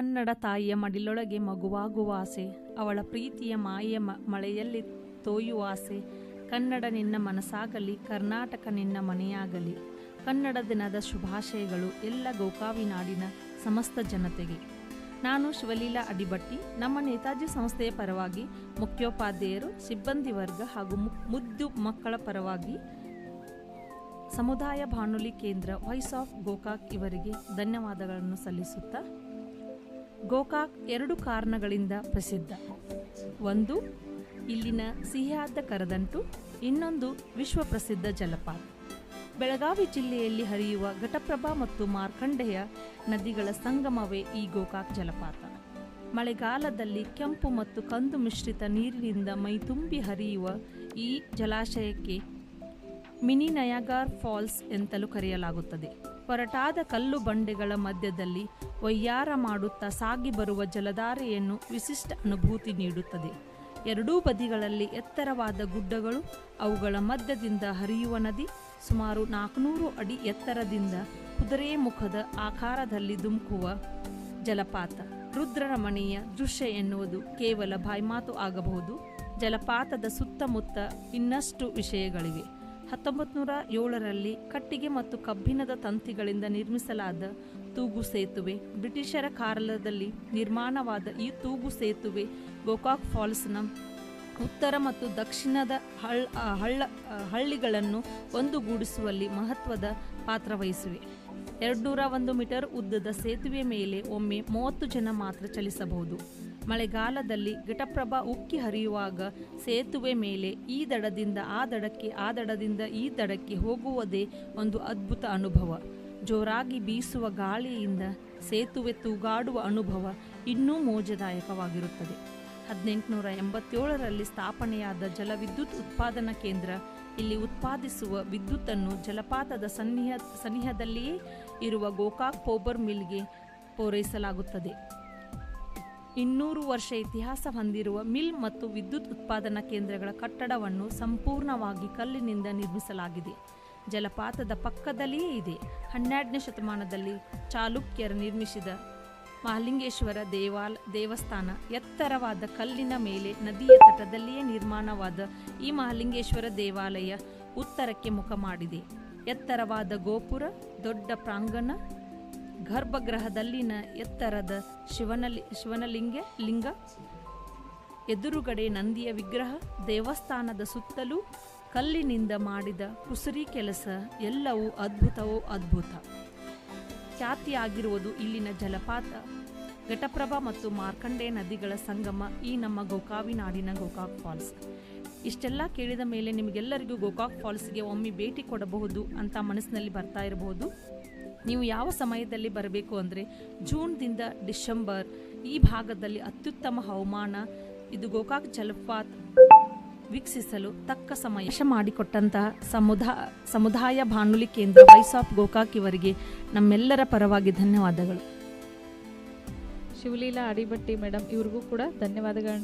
ಕನ್ನಡ ತಾಯಿಯ ಮಡಿಲೊಳಗೆ ಮಗುವಾಗುವ ಆಸೆ, ಅವಳ ಪ್ರೀತಿಯ ಮಾಯೆಯ ಮ- ಮಳೆಯಲ್ಲಿ ತೋಯುವ ಆಸೆ, ಕನ್ನಡ ನಿನ್ನ ಮನಸ್ಸಾಗಲಿ, ಕರ್ನಾಟಕ ನಿನ್ನ ಮನೆಯಾಗಲಿ. ಕನ್ನಡ ದಿನದ ಶುಭಾಶಯಗಳು ಎಲ್ಲ ಗೋಕಾವಿನಾಡಿನ ಸಮಸ್ತ ಜನತೆಗೆ. ನಾನು ಶಿವಲೀಲಾ ಅಡಿಬಟ್ಟಿ ನಮ್ಮ ನೇತಾಜಿ ಸಂಸ್ಥೆಯ ಪರವಾಗಿ ಮುಖ್ಯೋಪಾಧ್ಯಾಯರು, ಸಿಬ್ಬಂದಿ ವರ್ಗ ಹಾಗೂ ಮುದ್ದು ಮಕ್ಕಳ ಪರವಾಗಿ ಸಮುದಾಯ ಬಾನುಲಿ ಕೇಂದ್ರ ವಾಯ್ಸ್ ಆಫ್ ಗೋಕಾಕ್ ಇವರಿಗೆ ಧನ್ಯವಾದಗಳನ್ನು ಸಲ್ಲಿಸುತ್ತಾ ಗೋಕಾಕ್ ಎರಡು ಕಾರಣಗಳಿಂದ ಪ್ರಸಿದ್ಧ. ಒಂದು, ಇಲ್ಲಿನ ಸಿಹಿಯಾದ ಕರದಂಟು, ಇನ್ನೊಂದು ವಿಶ್ವ ಪ್ರಸಿದ್ಧ ಜಲಪಾತ. ಬೆಳಗಾವಿ ಜಿಲ್ಲೆಯಲ್ಲಿ ಹರಿಯುವ ಘಟಪ್ರಭಾ ಮತ್ತು ಮಾರ್ಕಂಡೆಯ ನದಿಗಳ ಸಂಗಮವೇ ಈ ಗೋಕಾಕ್ ಜಲಪಾತ. ಮಳೆಗಾಲದಲ್ಲಿ ಕೆಂಪು ಮತ್ತು ಕಂದು ಮಿಶ್ರಿತ ನೀರಿನಿಂದ ಮೈತುಂಬಿ ಹರಿಯುವ ಈ ಜಲಾಶಯಕ್ಕೆ ಮಿನಿ ನಯಾಗಾರ್ ಫಾಲ್ಸ್ ಎಂತಲೂ ಕರೆಯಲಾಗುತ್ತದೆ. ಹೊರಟಾದ ಕಲ್ಲು ಬಂಡೆಗಳ ಮಧ್ಯದಲ್ಲಿ ವಯ್ಯಾರ ಮಾಡುತ್ತಾ ಸಾಗಿ ಬರುವ ಜಲಧಾರೆಯನ್ನು ವಿಶಿಷ್ಟ ಅನುಭೂತಿ ನೀಡುತ್ತದೆ. ಎರಡೂ ಬದಿಗಳಲ್ಲಿ ಎತ್ತರವಾದ ಗುಡ್ಡಗಳು, ಅವುಗಳ ಮಧ್ಯದಿಂದ ಹರಿಯುವ ನದಿ ಸುಮಾರು ನಾಲ್ಕುನೂರು ಅಡಿ ಎತ್ತರದಿಂದ ಕುದುರೆ ಮುಖದ ಆಕಾರದಲ್ಲಿ ಧುಮುಕುವ ಜಲಪಾತ. ರುದ್ರರಮಣೀಯ ದೃಶ್ಯ ಎನ್ನುವುದು ಕೇವಲ ಬಾಯ್ಮಾತು ಆಗಬಹುದು. ಜಲಪಾತದ ಸುತ್ತಮುತ್ತ ಇನ್ನಷ್ಟು ವಿಷಯಗಳಿವೆ. ಹತ್ತೊಂಬತ್ತು ನೂರ ಏಳರಲ್ಲಿ ಕಟ್ಟಿಗೆ ಮತ್ತು ಕಬ್ಬಿಣದ ತಂತಿಗಳಿಂದ ನಿರ್ಮಿಸಲಾದ ತೂಗು ಸೇತುವೆ. ಬ್ರಿಟಿಷರ ಕಾಲದಲ್ಲಿ ನಿರ್ಮಾಣವಾದ ಈ ತೂಗು ಸೇತುವೆ ಗೋಕಾಕ್ ಫಾಲ್ಸ್ನ ಉತ್ತರ ಮತ್ತು ದಕ್ಷಿಣದ ಹಳ್ಳ ಹಳ್ಳ ಹಳ್ಳಿಗಳನ್ನು ಒಂದುಗೂಡಿಸುವಲ್ಲಿ ಮಹತ್ವದ ಪಾತ್ರ ವಹಿಸಿವೆ. ಎರಡುನೂರ ಒಂದು ಮೀಟರ್ ಉದ್ದದ ಸೇತುವೆ ಮೇಲೆ ಒಮ್ಮೆ ಮೂವತ್ತು ಜನ ಮಾತ್ರ ಚಲಿಸಬಹುದು. ಮಳೆಗಾಲದಲ್ಲಿ ಘಟಪ್ರಭಾ ಉಕ್ಕಿ ಹರಿಯುವಾಗ ಸೇತುವೆ ಮೇಲೆ ಈ ದಡದಿಂದ ಆ ದಡಕ್ಕೆ, ಆ ದಡದಿಂದ ಈ ದಡಕ್ಕೆ ಹೋಗುವುದೇ ಒಂದು ಅದ್ಭುತ ಅನುಭವ. ಜೋರಾಗಿ ಬೀಸುವ ಗಾಳಿಯಿಂದ ಸೇತುವೆ ತೂಗಾಡುವ ಅನುಭವ ಇನ್ನೂ ಮೋಜದಾಯಕವಾಗಿರುತ್ತದೆ. ಹದಿನೆಂಟುನೂರ ಎಂಬತ್ತೇಳರಲ್ಲಿ ಸ್ಥಾಪನೆಯಾದ ಜಲವಿದ್ಯುತ್ ಉತ್ಪಾದನಾ ಕೇಂದ್ರ ಇಲ್ಲಿ ಉತ್ಪಾದಿಸುವ ವಿದ್ಯುತ್ತನ್ನು ಜಲಪಾತದ ಸನ್ನಿಹ, ಸನಿಹದಲ್ಲಿಯೇ ಇರುವ ಗೋಕಾಕ್ ಪೋಬರ್ ಮಿಲ್ಗೆ ಪೂರೈಸಲಾಗುತ್ತದೆ. ಇನ್ನೂರು ವರ್ಷ ಇತಿಹಾಸ ಹೊಂದಿರುವ ಮಿಲ್ ಮತ್ತು ವಿದ್ಯುತ್ ಉತ್ಪಾದನಾ ಕೇಂದ್ರಗಳ ಕಟ್ಟಡವನ್ನು ಸಂಪೂರ್ಣವಾಗಿ ಕಲ್ಲಿನಿಂದ ನಿರ್ಮಿಸಲಾಗಿದೆ. ಜಲಪಾತದ ಪಕ್ಕದಲ್ಲಿಯೇ ಇದೆ. ಹನ್ನೆರಡನೇ ಶತಮಾನದಲ್ಲಿ ಚಾಲುಕ್ಯರು ನಿರ್ಮಿಸಿದ ಮಹಾಲಿಂಗೇಶ್ವರ ದೇವಾಲ, ದೇವಸ್ಥಾನ ಎತ್ತರವಾದ ಕಲ್ಲಿನ ಮೇಲೆ ನದಿಯ ತಟದಲ್ಲಿಯೇ ನಿರ್ಮಾಣವಾದ ಈ ಮಹಾಲಿಂಗೇಶ್ವರ ದೇವಾಲಯ ಉತ್ತರಕ್ಕೆ ಮುಖ ಮಾಡಿದೆ. ಎತ್ತರವಾದ ಗೋಪುರ, ದೊಡ್ಡ ಪ್ರಾಂಗಣ, ಗರ್ಭಗೃಹದಲ್ಲಿನ ಎತ್ತರದ ಶಿವನಲಿ, ಶಿವನಲಿಂಗ, ಲಿಂಗ, ಎದುರುಗಡೆ ನಂದಿಯ ವಿಗ್ರಹ, ದೇವಸ್ಥಾನದ ಸುತ್ತಲೂ ಕಲ್ಲಿನಿಂದ ಮಾಡಿದ ಕುಸರಿ ಕೆಲಸ ಎಲ್ಲವೂ ಅದ್ಭುತವೋ ಅದ್ಭುತ. ಖ್ಯಾತಿಯಾಗಿರುವುದು ಇಲ್ಲಿನ ಜಲಪಾತ. ಘಟಪ್ರಭಾ ಮತ್ತು ಮಾರ್ಕಂಡೆ ನದಿಗಳ ಸಂಗಮ ಈ ನಮ್ಮ ಗೋಕಾವಿ ನಾಡಿನ ಗೋಕಾಕ್ ಫಾಲ್ಸ್. ಇಷ್ಟೆಲ್ಲ ಕೇಳಿದ ಮೇಲೆ ನಿಮಗೆಲ್ಲರಿಗೂ ಗೋಕಾಕ್ ಫಾಲ್ಸ್ಗೆ ಒಮ್ಮೆ ಭೇಟಿ ಕೊಡಬಹುದು ಅಂತ ಮನಸ್ಸಿನಲ್ಲಿ ಬರ್ತಾ ಇರಬಹುದು. ನೀವು ಯಾವ ಸಮಯದಲ್ಲಿ ಬರಬೇಕು ಅಂದರೆ ಜೂನ್ದಿಂದ ಡಿಸೆಂಬರ್ ಈ ಭಾಗದಲ್ಲಿ ಅತ್ಯುತ್ತಮ ಹವಾಮಾನ. ಇದು ಗೋಕಾಕ್ ಜಲಪಾತ. ವೀಕ್ಷಿಸಲು ತಕ್ಕ ಸಮಯ. ಮಾಡಿಕೊಟ್ಟಂತಹ ಸಮುದಾ, ಸಮುದಾಯ ಬಾನುಲಿ ಕೇಂದ್ರ ವಾಯ್ಸ್ ಆಫ್ ಗೋಕಾಕ್ ಇವರಿಗೆ ನಮ್ಮೆಲ್ಲರ ಪರವಾಗಿ ಧನ್ಯವಾದಗಳು. ಶಿವಲೀಲಾ ಅಡಿಬಟ್ಟಿ ಮೇಡಮ್ ಇವ್ರಿಗೂ ಕೂಡ ಧನ್ಯವಾದಗಳು